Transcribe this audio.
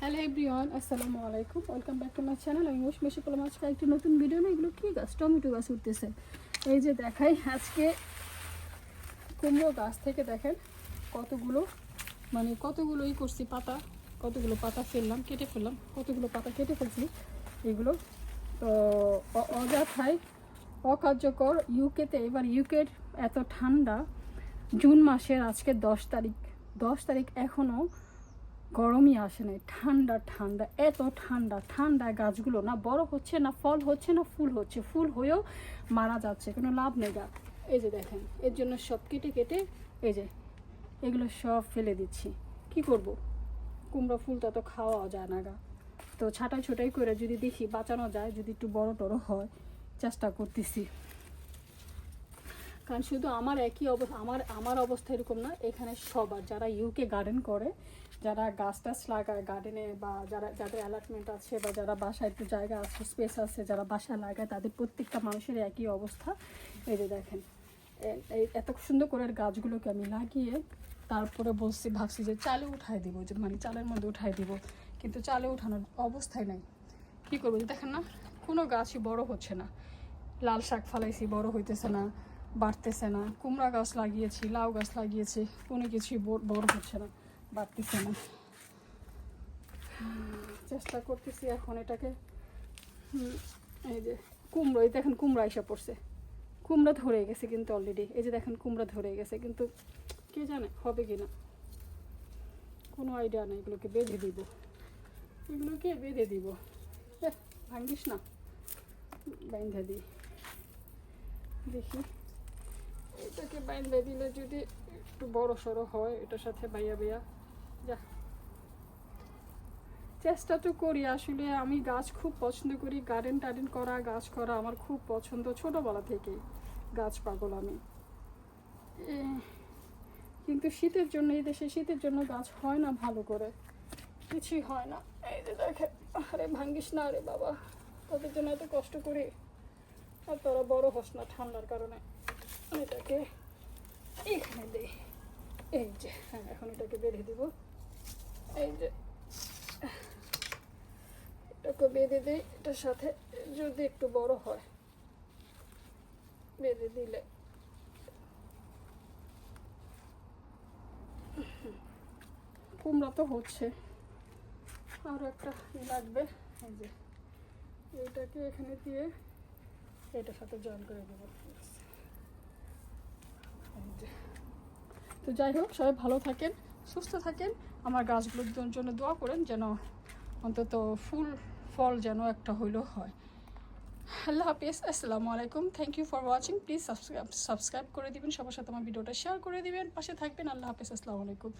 Hello everyone আসসালামু আলাইকুম welcome back to my channel আমি মোশ মেশে করলাম আজকে একটি নতুন ভিডিও না এগুলো কী গাছ? টমেটো গাছ উঠতেছে। এই যে দেখাই, আজকে কুমড়ো গাছ থেকে দেখেন কতগুলো মানে কতগুলো ই করছি পাতা, কতগুলো পাতা ফেললাম, কেটে ফেললাম, কতগুলো পাতা কেটে ফেলছি। এগুলো, তো, অ- অযথায় অকার্যকর ইউকেতে, এবার ইউকের এত ঠান্ডা, জুন মাসের আজকে দশ তারিখ। দশ তারিখ এখনও গরমই আসে নাই, ঠান্ডা ঠান্ডা, এত ঠান্ডা ঠান্ডায় গাছগুলো না, বড় হচ্ছে না, ফল হচ্ছে না, ফুল হচ্ছে, ফুল হয়েও মারা যাচ্ছে, কোনো লাভ নেই গা। এই যে দেখেন, এর জন্য সব কেটে কেটে, এই যে, এগুলো সব ফেলে দিচ্ছি। কি করব? কুমড়ো ফুলটা তো খাওয়া যায় না গা। তো ছাটাই ছোটাই করে যদি দেখি বাঁচানো যায়, যদি একটু বড় টড়ো হয়, চেষ্টা করতেছি। কারণ শুধু আমার একই অবস্থা, আমার আমার অবস্থা এরকম না। এখানে সবার, যারা ইউকে গার্ডেন করে, যারা গাছ টাছ লাগায় গার্ডেনে বা যারা, যাদের অ্যালাটমেন্ট আছে বা যারা বাসায় একটু জায়গা আছে স্পেস আছে, যারা বাসায় লাগায়, তাদের প্রত্যেকটা মানুষের একই অবস্থা। এই যে দেখেন এই এত সুন্দর করে গাছগুলোকে আমি লাগিয়ে তারপরে বলছি, ভাবছি যে চালে উঠাই দিব, যে মানে চালের মধ্যে উঠাই দিব, কিন্তু চালে উঠানোর অবস্থায় নাই। কী করব দেখেন না, কোনো গাছই বড় হচ্ছে না। লাল শাক ফালাইছি, বড় হইতেছে না। বাড়তেছে না। কুমড়া গাছ লাগিয়েছি লাউ গাছ লাগিয়েছি কোনো কিছুই বড় হচ্ছে না বাড়তেছে না। চেষ্টা করতেছি এখন এটাকে। এই যে কুমড়ো এই দেখেন কুমড়া এসে পড়ছে। কুমড়া ধরে গেছে কিন্তু অলরেডি এই যে দেখেন কুমড়া ধরে গেছে কিন্তু কে জানে হবে কি না কোনো আইডিয়া নেই এগুলোকে বেঁধে দিব। এগুলোকে বেঁধে দিব। এহ, ভাঙ্গিস না। বেঁধে দিই দেখি। এটাকে বাইন্ধা দিলে যদি একটু বড় সড়ো হয়, এটার সাথে বাইয়া বাইয়া। যা। চেষ্টা তো করি, আসলে আমি গাছ খুব পছন্দ করি। গার্ডেন টার্ডেন করা, গাছ করা আমার খুব পছন্দ, ছোটোবেলা থেকেই গাছ পাগল আমি। কিন্তু শীতের জন্য, এই দেশে শীতের জন্য গাছ হয় না ভালো করে। কিছুই হয় না। এই যে দেখে আরে ভাঙ্গিস না আরে বাবা। তাদের জন্য এত কষ্ট করি। আর তোরা বড় হস না ঠান্ডার কারণে। এটাকে এখানে দিই এই যে হ্যাঁ এখন এটাকে বেঁধে দিব। এই যে, এটাকে বেঁধে দিই এটার সাথে যদি একটু বড় হয়, বেঁধে দিলে। কুমড়া তো হচ্ছে। আরও একটা লাগবে। এই যে এটাকে এখানে দিয়ে এটার সাথে জয়েন করে দেবো। তো যাই হোক, সবাই ভালো থাকেন, সুস্থ থাকেন। আমার গাছগুলোর জন্য দোয়া করেন যেন অন্তত ফুল, ফল যেন একটা হইলেও হয়। আল্লাহ হাফিজ, আসসালামু আলাইকুম। Thank you for watching please subscribe subscribe করে দিবেন, সবার সাথে আমার ভিডিওটা শেয়ার করে দিবেন। পাশে থাকবেন। আল্লাহ হাফিজ, আসসালামু আলাইকুম।